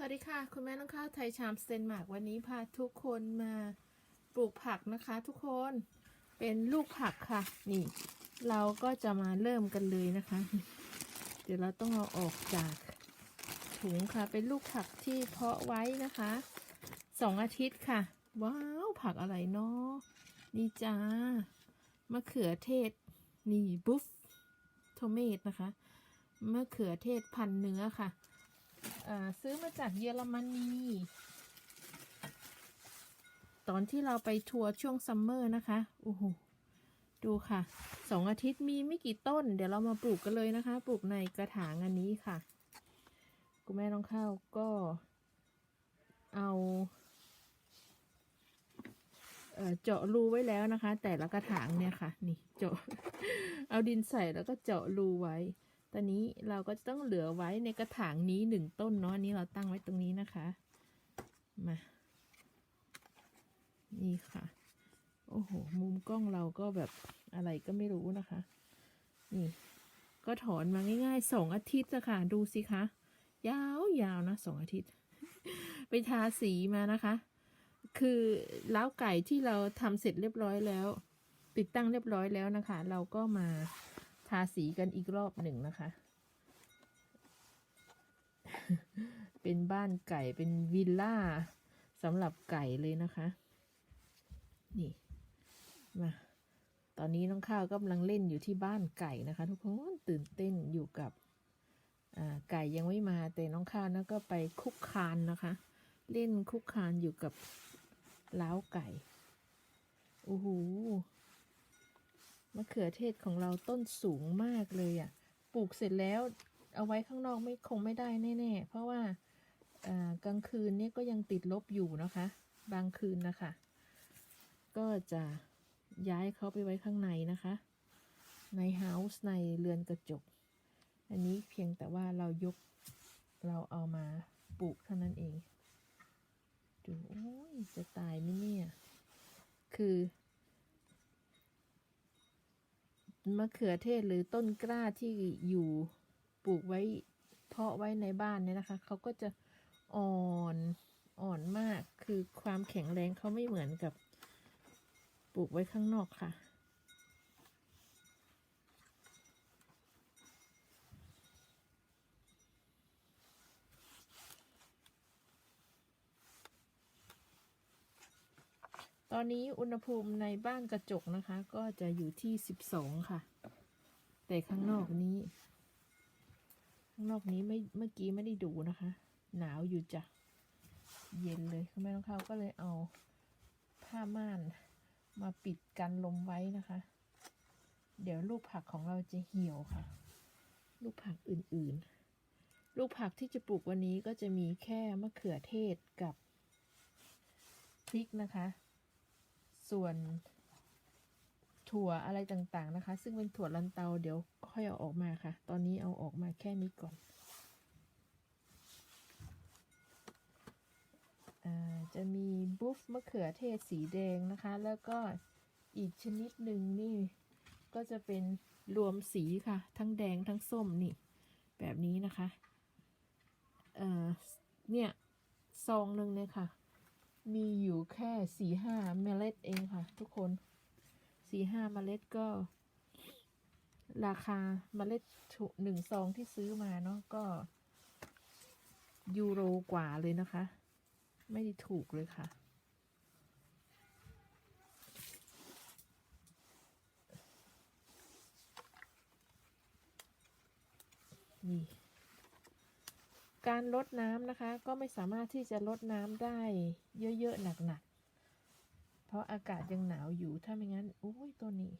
สวัสดีค่ะ คุณแม่น้องข้าวไทยชามสเตนมาร์กวันนี้พาทุกคนมาปลูกผักนะคะ ทุกคนเป็นลูกผักค่ะ นี่ เราก็จะมาเริ่มกันเลยนะคะ เดี๋ยวเราต้องเอาออกจากถุงค่ะ เป็นลูกผักที่เพาะไว้นะคะสองอาทิตย์ค่ะ ว้าวผักอะไรเนาะนี่จ้ามะเขือเทศ นี่บุฟโทเมตนะคะมะเขือเทศพันเนื้อค่ะ ซื้อมาจากเยอรมนีตอนที่เราไปทัวร์ช่วงซัมเมอร์นะคะโอ้โหดูค่ะสองอาทิตย์มีไม่กี่ต้น เดี๋ยวเรามาปลูกกันเลยนะคะ ปลูกในกระถางอันนี้ค่ะคุณแม่น้องข้าวก็เอาเจาะรูไว้แล้วนะคะ แต่ละกระถางเนี่ยค่ะ นี่เจาะเอาดินใส่แล้วก็เจาะรูไว้ อนนี้เราก็จะต้องเหลือไว้ในกระถางนี้หนึ่งต้นเนาะอันนี้เราตั้งไว้ตรงนี้นะคะ มา นี่ค่ะ โอ้โห มุมกล้องเราก็แบบอะไรก็ไม่รู้นะคะ นี่ ก็ถอนมาง่ายๆสองอาทิตย์อะค่ะ ดูสิคะ ยาวยาวนะสองอาทิตย์ ไปทาสีมานะคะ คือเล้าไก่ที่เราทำเสร็จเรียบร้อยแล้ว ติดตั้งเรียบร้อยแล้วนะคะ เราก็มา ทาสีกันอีกรอบหนึ่งนะคะ เป็นบ้านไก่เป็นวิลล่าสำหรับไก่เลยนะคะ นี่ มา ตอนนี้น้องข้าวกำลังเล่นอยู่ที่บ้านไก่นะคะ ทุกคนตื่นเต้นอยู่กับไก่ยังไม่มาแต่น้องข้าวนะก็ไปคุกคานนะคะ เล่นคุกคานอยู่กับเล้าไก่ โอ้โห มะเขือเทศของเราต้นสูงมากเลยอะ่ะ ปลูกเสร็จแล้วเอาไว้ข้างนอกไม่คงไม่ได้แน่ๆ เพราะว่าอ่ากลางคืนเนี่ยก็ยังติดลบอยู่นะคะ บางคืนนะคะ ก็จะย้ายเขาไปไว้ข้างในนะคะ ในเฮาส์ในเรือนกระจก อันนี้เพียงแต่ว่าเรายกเราเอามาปลูกเท่านั้นเอง ดูโอ้ยจะตายไหมเนี่ย คือ มะเขือเทศหรือต้นกล้าที่อยู่ปลูกไว้เพาะไว้ในบ้านเนี่ยนะคะเขาก็จะอ่อนอ่อนมากคือความแข็งแรงเขาไม่เหมือนกับปลูกไว้ข้างนอกค่ะ ตอนนี้อุณหภูมิในบ้านกระจกนะคะ ก็จะอยู่ที่สิบสองค่ะ แต่ข้างนอกนี้ ข้างนอกนี้ไม่เมื่อกี้ไม่ได้ดูนะคะ หนาวอยู่จ้ะ เย็นเลยคุณแม่น้องเขาก็เลยเอาผ้าม่านมาปิดกันลมไว้นะคะ เดี๋ยวลูกผักของเราจะเหี่ยวค่ะ ลูกผักอื่นๆ ลูกผักที่จะปลูกวันนี้ก็จะมีแค่มะเขือเทศกับพริกนะคะ ส่วนถั่วอะไรต่างๆนะคะ ซึ่งเป็นถั่วลันเตาเดี๋ยวค่อยเอาออกมาค่ะ ตอนนี้เอาออกมาแค่นี้ก่อนอจะมีบุฟมะเขือเทศสีแดงนะคะ แล้วก็อีกชนิดหนึ่งนี่ ก็จะเป็นรวมสีค่ะ ทั้งแดงทั้งส้มนี่ แบบนี้นะคะ เอ่อ เนี่ย ซองหนึ่งเนี่ยค่ะ มีอยู่แค่สี่ห้าเมล็ดเองค่ะ ทุกคนสี่ห้าเมล็ดก็ ราคาเมล็ดหนึ่งซองที่ซื้อมาเนาะก็ ยูโรกว่าเลยนะคะ ไม่ได้ถูกเลยค่ะ นี่ การลดน้ำนะคะ ก็ไม่สามารถที่จะลดน้ำได้เยอะๆหนักๆ เพราะอากาศยังหนาวอยู่ถ้าไม่งั้นอุ้ยตัวนี้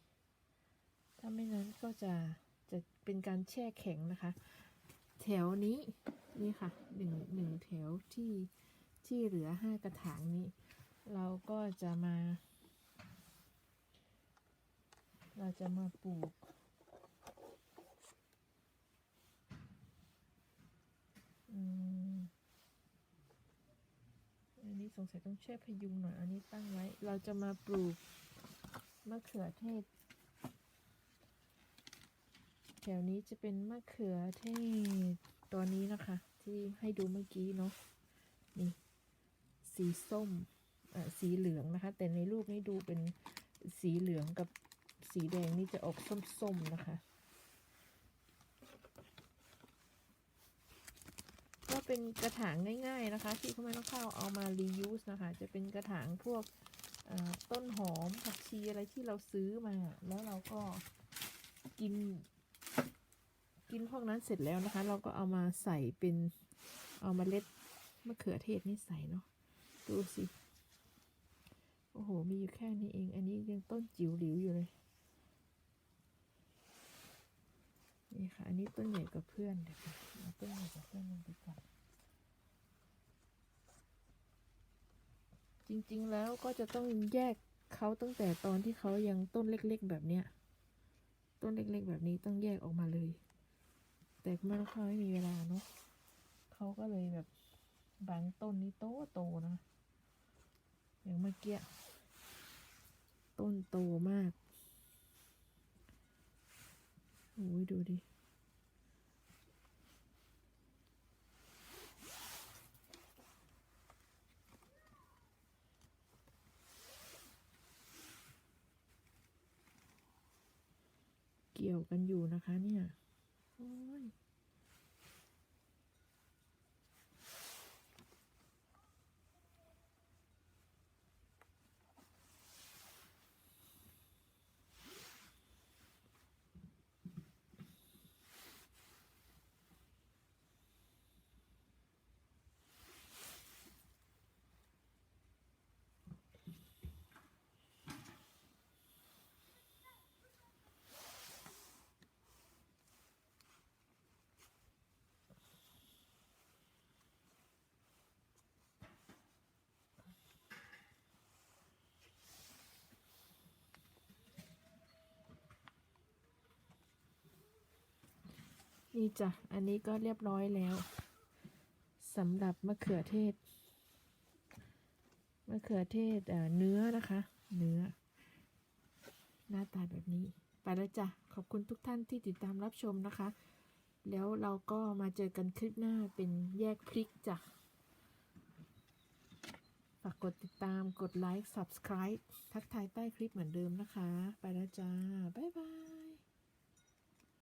ถ้าไม่นั้นก็จะจะเป็นการแช่แข็งนะคะ แถวนี้นี่ค่ะหนึ่งหนึ่งแถวที่ที่เหลือห้ากระถางนี้ เราก็จะมา เราจะมาปลูก อันนี้สงสัยต้องช่วยพยุงหน่อย อันนี้ตั้งไว้ เราจะมาปลูกมะเขือเทศ แถวนี้จะเป็นมะเขือเทศตัวนี้นะคะ ที่ให้ดูเมื่อกี้เนาะ นี่สีส้มอ่อสีเหลืองนะคะ แต่ในรูปนี้ดูเป็นสีเหลืองกับสีแดงนี่จะออกส้มๆนะคะ ก็ เป็นกระถางง่าย ๆนะคะ ที่เขาไม่ต้องเข้าเอามา reuse นะคะ จะเป็นกระถางพวกต้นหอมผักชีอะไรที่เราซื้อมา แล้วเราก็กิน กินพวกนั้นเสร็จแล้วนะคะ เราก็เอามาใส่เป็นเอามาเล็ดมะเขือเทศนี่ใส่เนาะดูสิโอ้โห มีอยู่แค่นี้เอง อันนี้ยังต้นจิ๋วหลิวอยู่เลยนี่ค่ะ อันนี้ต้นใหญ่กับเพื่อนเดี๋ยวเอาต้นใหญ่กับเพื่อนลงไปก่อน จริงๆแล้วก็จะต้องแยกเขาตั้งแต่ตอนที่เขายังต้นเล็กๆแบบเนี้ย ต้นเล็กๆแบบนี้ต้องแยกออกมาเลย แต่แม่ลูกค้าไม่มีเวลาเนาะเขาก็เลยแบบบางต้นนี้โตโตนะ อย่างเมื่อกี้ต้นโตมาก โอ้ยดูดิ เกี่ยวกันอยู่นะคะเนี่ย โอ้ย นี่จ้ะ อันนี้ก็เรียบร้อยแล้วสำหรับมะเขือเทศ มะเขือเทศเเนื้อนะคะ เนื้อ หน้าตาแบบนี้ ไปแล้วจ้ะ ขอบคุณทุกท่านที่ติดตามรับชมนะคะ แล้วเราก็มาเจอกันคลิปหน้าเป็นแยกพริกจ้ะ ฝากกดติดตาม กดไลค์ subscribe ทักทายใต้คลิปเหมือนเดิมนะคะ ไปแล้วจ้า บ๊ายบาย